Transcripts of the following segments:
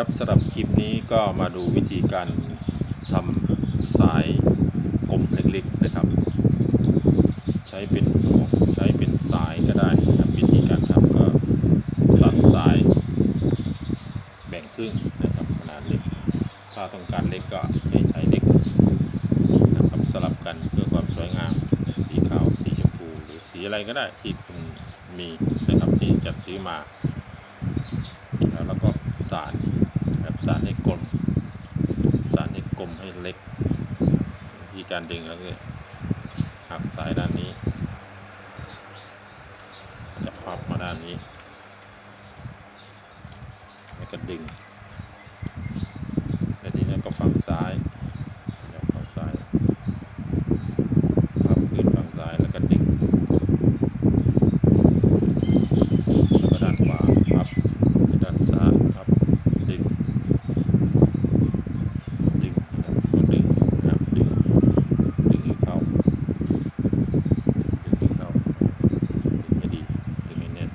ครับสำหรับคลิปนี้ก็มาดูวิธีการทำสายกลมเล็กๆนะครับ ใช้เป็นใช้เป็นสายก็ได้นะครับวิธีการทำก็ตัดสายแบ่งครึ่งนะครับขนาดเล็ก ถ้าต้องการเล็กก็ให้ใช้เล็กนะครับสลับกันเพื่อความสวยงาม สีขาวสีชมพูหรือสีอะไรก็ได้ที่คุณมีนะครับที่จัดซื้อมาแล้วก็สารแบบสารให้ กลมสารให้กลมให้เล็กวิธีการดึงแล้วก็หักสายด้านนี้จะพับมาด้านนี้ แล้วก็ดึงแล้วทีนี้ก็ฝั่งซ้ายแล้วฝั่งซ้ายพับขึ้นฝั่งซ้ายแล้วก็ดึง แล้วก็ด้านขวาพับด้านซ้ายพับดึง ดึงนะครับก็ดึงนะครับดึง ดึงให้เข้า ดึงให้เข้า ดึงให้ดี ดึงให้แน่น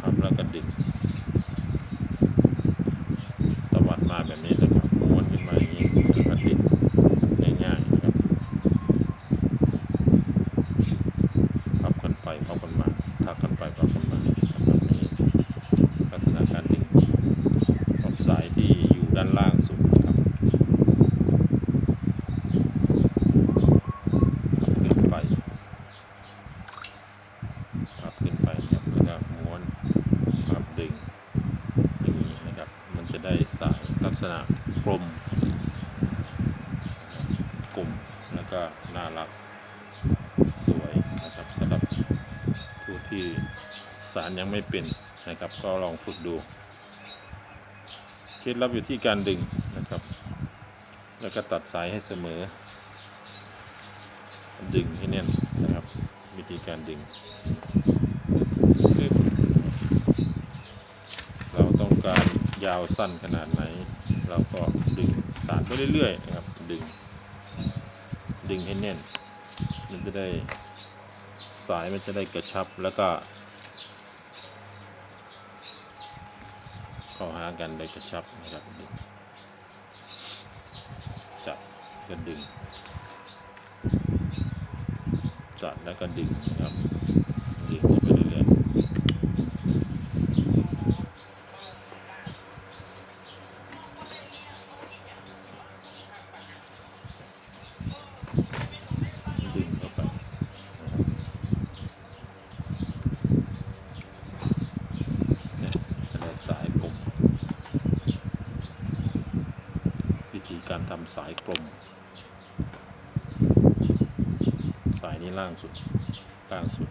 พับแล้วก็ดึง ตวัดมาแบบนี้แล้วก็ม้วนขึ้นมาอย่างนี้แล้วก็ดึงง่ายๆครับพับกันไปพับกันมาทักกันไปพับกันมาครับแบบนี้ลักษณะการดึงออกสายที่อยู่ด้านล่างสุดนะครับพับขึ้นไปพับขึ้นไปครับแล้วก็ม้วนพับดึง อย่างนี้นะครับ มันจะได้สายลัก ษณะกลมกลมแล้วก็น่ารักสวยนะครับสำหรับผู้ที่สารยังไม่เป็นนะครับ ก็ลองฝึกดูเคล็ดลับอยู่ที่การดึงนะครับ แล้วก็ตัดสายให้เสมอ ดึงให้แน่นนะครับ วิธีการดึงเราต้องการยาวสั้นขนาดไหน เราก็ดึงสารไปเรื่อยๆนะครับดึง ดึงให้แน่น มันจะได้สายมันจะได้กระชับแล้วก็เข้าหากันได้กระชับนะครับดึงจับก็ดึงจัดแล้วก็ดึงนะครับดึงไปเรื่อยๆ ดึงเข้าไปเนี่ยจะได้สายกลม วิธีการทำ สายกลม สายนี้ล่างสุด ล่างสุด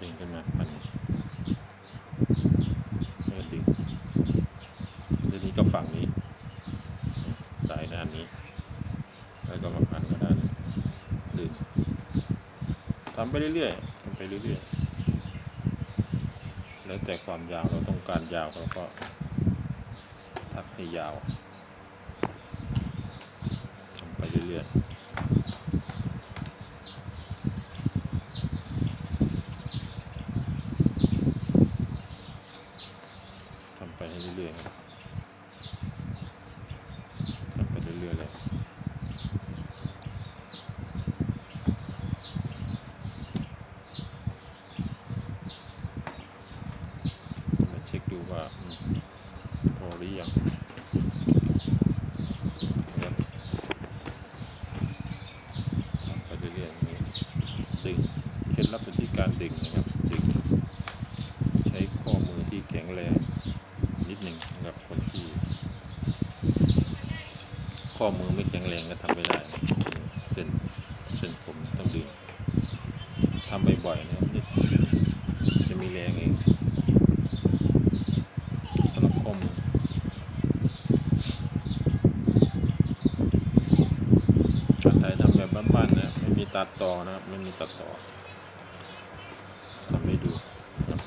ดึงขึ้นมาพันนี้แล้วดึงทีนี้ก็ฝั่งนี้ สายด้านนี้ แล้วก็มาพันกับด้านนี้ดึงทำไปเรื่อยๆทำไปเรื่อยๆแล้วแต่ความยาวเราต้องการยาวเราก็ทักให้ยาวทำไปเรื่อยๆทำไปเรื่อยๆครับทำไปเรื่อยๆเลย มาเช็คดูว่าอืมพอหรือยังนะครับทำไปเรื่อยๆอย่างนี้ดึง เคล็ดลับอยู่ที่การดึงนะครับดึงใช้ข้อมือที่แข็งแรงนิดหนึ่งนะครับคนที่ ข้อมือไม่แข็งแรงก็ทำไม่ได้ เส้นเส้นผมต้องดึงทำบ่อยๆนะครับนิดจะมีแรงเองสำหรับข้อมือการไทยทำแบบบ้านๆนะไม่มีตัดต่อนะครับไม่มีตัดต่อทำให้ดูนะครับ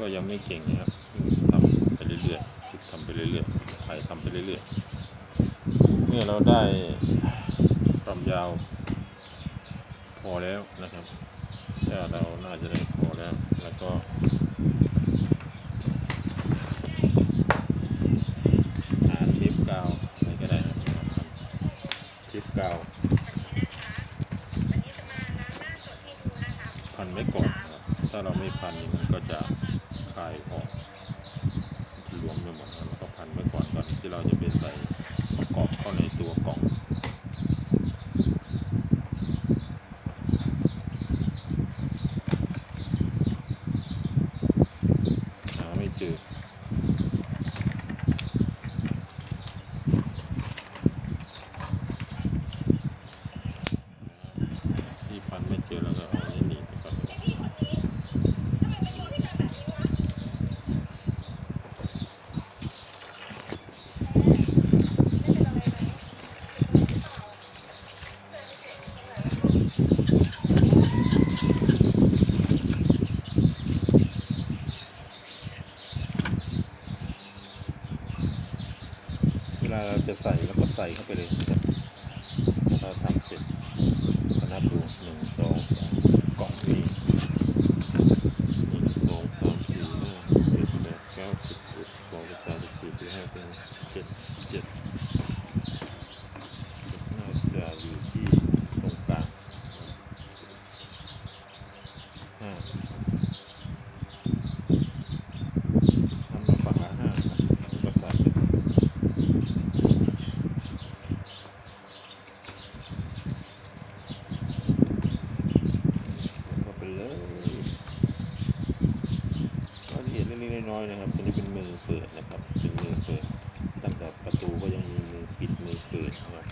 ก็ยังไม่เก่งนะครับทำไปเรื่อยๆฝึกทำไปเรื่อยๆไทยทำไปเรื่อยๆ เมื่อเราได้ความยาวพอแล้วนะครับถ้าเราน่าจะได้พอแล้ว แล้วก็หาเทปกาวอะไรก็ได้นะครับเทปกาวพันไว้ก่อนนะครับถ้าเราไม่พันมันก็จะคลายออกรวมไปหมดแล้วเราก็พันไว้ก่อนก่อนที่เราจะไปใส่ประกอบเข้าในตัวกล่อง หาไม่เจอ ที่ฟันไม่เจอแล้วก็เอาอันนี้หนีบไปก่อนเว ลาเราจะใส่แล้วก็ใส่เข้าไปเลยนะครับถ้าเราทำเสร็จก็นับดูหนึ่งสองสามกล่องนี้หนึ่งสองสามสี่ห้าเจ็ดแปดเก้าสิบเอ็ดสิบสองสิบสามสิบสี่สิบห้าสิบหกสิบเจ็ดสิบเจ็ดน่าจะอยู่ที่ตรงกลางห้าทำมาฝั่งละห้าครับแล้วก็ใส่ไป ก็ไปเลยรายละเอียดเล็กๆน้อยๆนะครับตัวนี้เป็นมือเปิดนะครับ เป็นมือเปิด ตั้งแต่ประตูก็ยังมีมือปิดมือเปิดนะครับ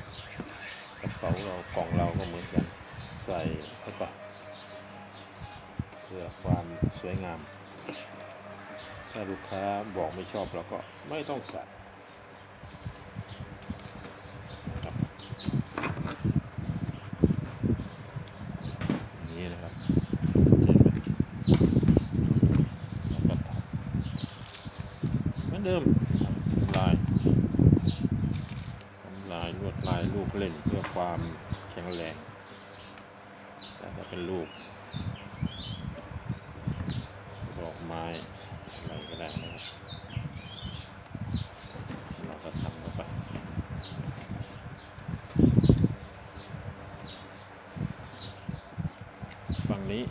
กระเป๋าเรากล่องเราก็เหมือนกันใส่เข้าไปเพื่อความสวยงาม ถ้าลูกค้าบอกไม่ชอบเราก็ไม่ต้องใส่นี่นะครับเหมือนเดิมทำลายทำลาย ลูกเล่นเพื่อความแข็งแรง แต่ถ้าเป็นลูกดอกไม้อะไรก็ได้นะครับเราก็ทำเข้าไปฝั่งนี้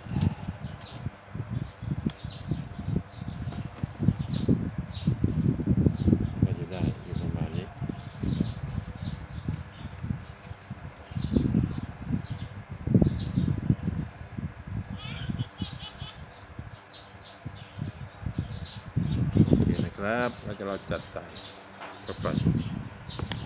ก็จะได้อยู่ประมาณนี้ โอเค นะครับเราจะเราจัดใส่เข้าไป